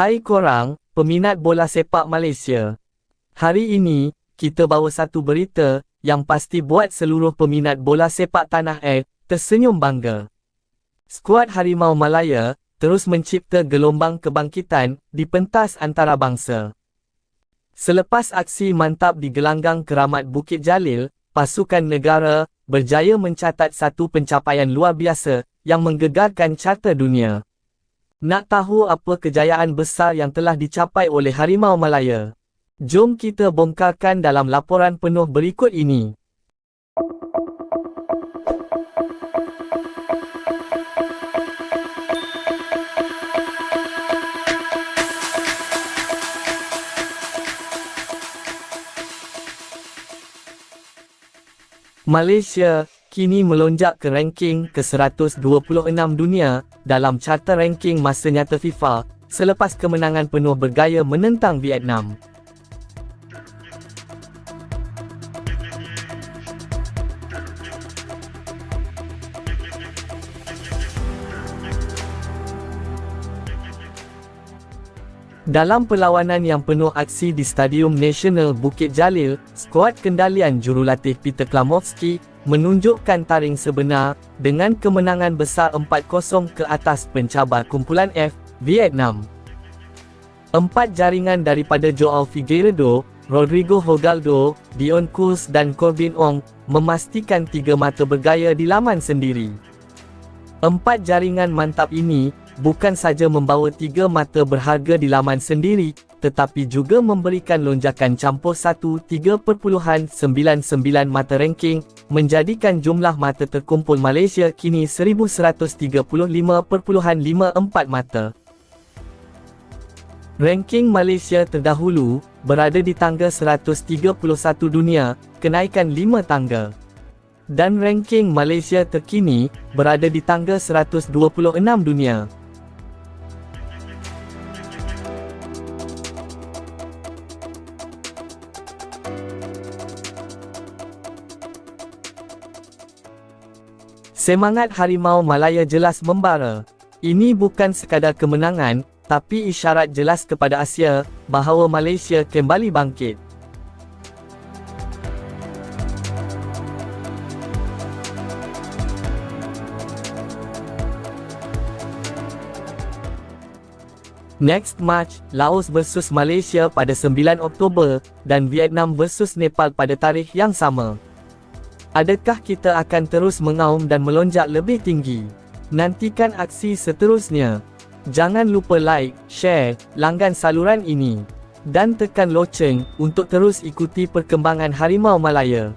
Hai korang, peminat bola sepak Malaysia. Hari ini, kita bawa satu berita yang pasti buat seluruh peminat bola sepak tanah air tersenyum bangga. Skuad Harimau Malaya terus mencipta gelombang kebangkitan di pentas antarabangsa. Selepas aksi mantap di gelanggang keramat Bukit Jalil, pasukan negara berjaya mencatat satu pencapaian luar biasa yang menggegarkan carta dunia. Nak tahu apa kejayaan besar yang telah dicapai oleh Harimau Malaya? Jom kita bongkarkan dalam laporan penuh berikut ini. Malaysia kini melonjak ke ranking ke-126 dunia dalam carta ranking masa nyata FIFA selepas kemenangan penuh bergaya menentang Vietnam. Dalam perlawanan yang penuh aksi di Stadium Nasional Bukit Jalil, skuad kendalian jurulatih Peter Klamovski menunjukkan taring sebenar dengan kemenangan besar 4-0 ke atas pencabar kumpulan F, Vietnam. Empat jaringan daripada Joao Figueiredo, Rodrigo Hogaldo, Dion Kuz dan Corbin Ong memastikan tiga mata bergaya di laman sendiri. Empat jaringan mantap ini bukan saja membawa tiga mata berharga di laman sendiri, tetapi juga memberikan lonjakan campur 1.3.99 mata ranking, menjadikan jumlah mata terkumpul Malaysia kini 1135.54 mata. Ranking Malaysia terdahulu berada di tangga 131 dunia, kenaikan 5 tangga. Dan ranking Malaysia terkini berada di tangga 126 dunia. Semangat Harimau Malaya jelas membara. Ini bukan sekadar kemenangan, tapi isyarat jelas kepada Asia bahawa Malaysia kembali bangkit. Next match, Laos versus Malaysia pada 9 Oktober dan Vietnam versus Nepal pada tarikh yang sama. Adakah kita akan terus mengaum dan melonjak lebih tinggi? Nantikan aksi seterusnya. Jangan lupa like, share, langgan saluran ini. Dan tekan loceng untuk terus ikuti perkembangan Harimau Malaya.